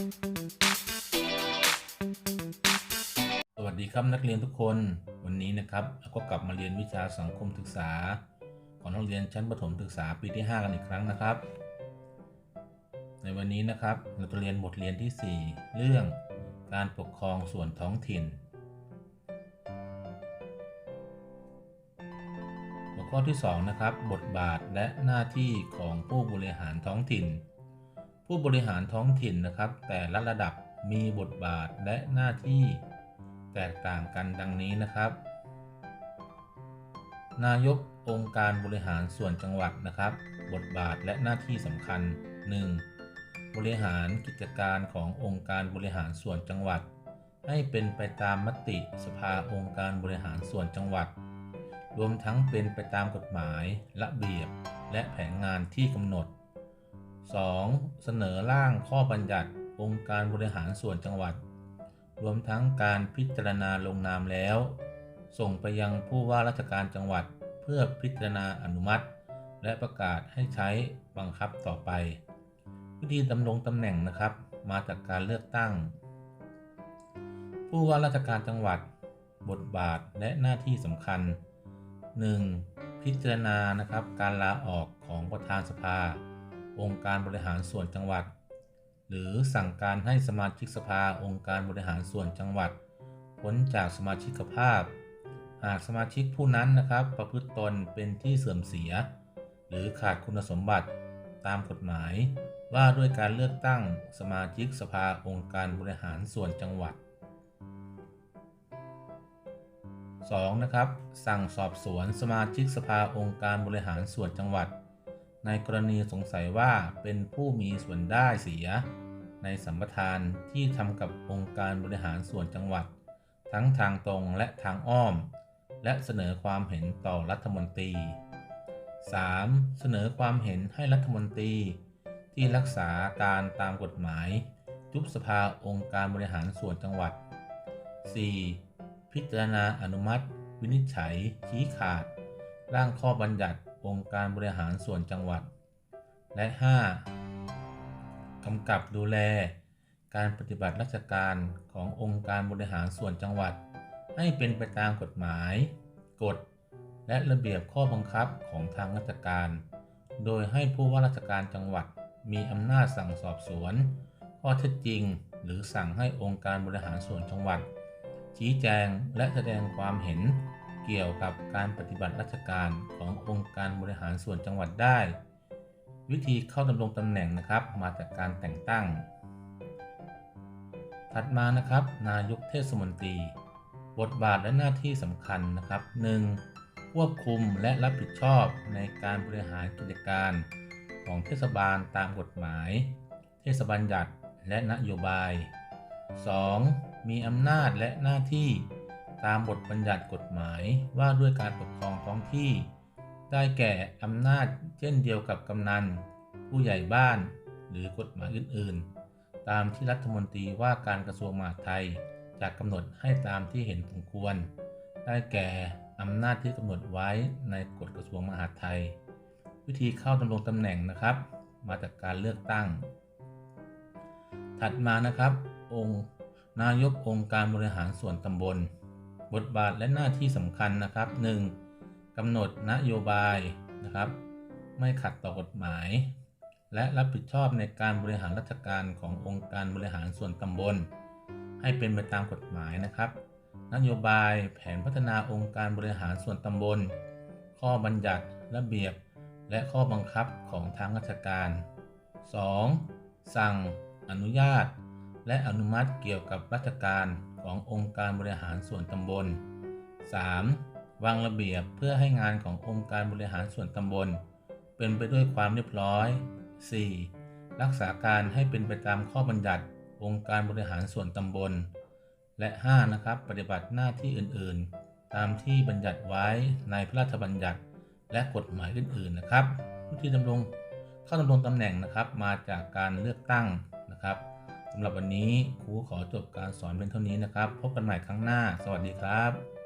สวัสดีครับนักเรียนทุกคน วันนี้นะครับเราก็กลับมาเรียนวิชาสังคมศึกษา ของนักเรียนชั้นประถมศึกษาปีที่ 5 กันอีกครั้งนะครับ ในวันนี้นะครับเราจะเรียนบทเรียนที่ 4 เรื่องการปกครองส่วนท้องถิ่น หัวข้อที่ 2 นะครับ บทบาทและหน้าที่ของผู้บริหารท้องถิ่น ผู้บริหารท้องถิ่นนะครับ แต่ละระดับมีบทบาทและหน้าที่แตกต่างกันดังนี้นะครับ นายกองค์การบริหารส่วนจังหวัดนะครับ บทบาทและหน้าที่สำคัญ 1. บริหารกิจการขององค์การบริหารส่วนจังหวัด ให้เป็นไปตามมติสภาองค์การบริหารส่วนจังหวัด รวมทั้งเป็นไปตามกฎหมาย ระเบียบ และแผนงานที่กำหนด 2. เสนอร่างข้อบัญญัติองค์การบริหารส่วนจังหวัด รวมทั้งการพิจารณาลงนามแล้ว ส่งไปยังผู้ว่าราชการจังหวัดเพื่อพิจารณาอนุมัติ และประกาศให้ใช้บังคับต่อไป วิธีดำรงตำแหน่งนะครับมาจากการเลือกตั้ง ผู้ว่าราชการจังหวัด บทบาทและหน้าที่สำคัญ 1. พิจารณานะครับการลาออกของประธานสภา องค์การบริหารส่วนจังหวัด หรือสั่งการให้สมาชิกสภาองค์การบริหารส่วนจังหวัดพ้นจากสมาชิกภาพ หากสมาชิกผู้นั้นนะครับ ประพฤติตนเป็นที่เสื่อมเสีย หรือขาดคุณสมบัติตามกฎหมาย ว่าด้วยการเลือกตั้งสมาชิกสภาองค์การบริหารส่วนจังหวัด 2. นะครับ สั่งสอบสวนสมาชิกสภาองค์การบริหารส่วนจังหวัด ในกรณีสงสัยว่าเป็นผู้มีส่วนได้เสีย ในสัมปทานที่ทำกับองค์การบริหารส่วนจังหวัด ทั้งทางตรงและทางอ้อม และเสนอความเห็นต่อรัฐมนตรี 3. เสนอความเห็นให้รัฐมนตรี ที่รักษาการตามกฎหมายยุบสภาองค์การบริหารส่วนจังหวัด 4. พิจารณาอนุมัติ วินิจฉัย ชี้ขาด ร่างข้อบัญญัติ องค์การบริหารส่วนจังหวัด และ 5. กำกับดูแล การปฏิบัติราชการขององค์การบริหารส่วนจังหวัด ให้เป็นไปตามกฎหมาย กฎ และระเบียบข้อบังคับของทางราชการ โดยให้ผู้ว่าราชการจังหวัดมีอำนาจสั่งสอบสวน ข้อเท็จจริง หรือสั่งให้องค์การบริหารส่วนจังหวัด ชี้แจงและแสดงความเห็น เกี่ยวกับการปฏิบัติราชการขององค์การบริหารส่วนจังหวัดได้ วิธีเข้าดำรงตำแหน่งนะครับมาจากการแต่งตั้ง ถัดมานะครับ นายกเทศมนตรี บทบาทและหน้าที่สำคัญนะครับ 1. ควบคุมและรับผิดชอบในการบริหารกิจการของเทศบาลตามกฎหมาย เทศบัญญัติและนโยบาย 2. มีอำนาจและหน้าที่ ตามบทบัญญัติกฎหมายว่าด้วยการปกครองท้องที่ ได้แก่อำนาจเช่นเดียวกับกำนัน ผู้ใหญ่บ้าน หรือกฎหมายอื่นๆ ตามที่รัฐมนตรีว่าการกระทรวงมหาดไทยจะกำหนดให้ตามที่เห็นสมควร ได้แก่อำนาจที่กำหนดไว้ในกฎกระทรวงมหาดไทย วิธีเข้าดำรงตำแหน่งนะครับ มาจากการเลือกตั้ง ถัดมานะครับ องค์นายกองค์การบริหารส่วนตำบล บทบาทและหน้าที่สำคัญนะครับ 1. กำหนดนโยบายนะครับ ไม่ขัดต่อกฎหมาย และรับผิดชอบในการบริหารราชการขององค์การบริหารส่วนตำบล ให้เป็นไปตามกฎหมายนะครับ นโยบายแผนพัฒนาองค์การบริหารส่วนตำบล ข้อบัญญัติระเบียบ และข้อบังคับของทางราชการ 2. สั่ง อนุญาต และอนุมัติเกี่ยวกับราชการ ขององค์การบริหารส่วนตำบล 3. วางระเบียบเพื่อให้งานขององค์การบริหารส่วนตำบล เป็นไปด้วยความเรียบร้อย 4. รักษาการให้เป็นไปตามข้อบัญญัติองค์การบริหารส่วนตำบล และ 5. นะครับ ปฏิบัติหน้าที่อื่นๆ ตามที่บัญญัติไว้ในพระราชบัญญัติและกฎหมายอื่นๆนะครับวิธีดำรงเข้าดำรงตำแหน่งนะครับมาจากการเลือกตั้งนะครับ สำหรับวันนี้ครูขอจบการสอนเป็นเท่านี้นะครับ พบกันใหม่ครั้งหน้า สวัสดีครับ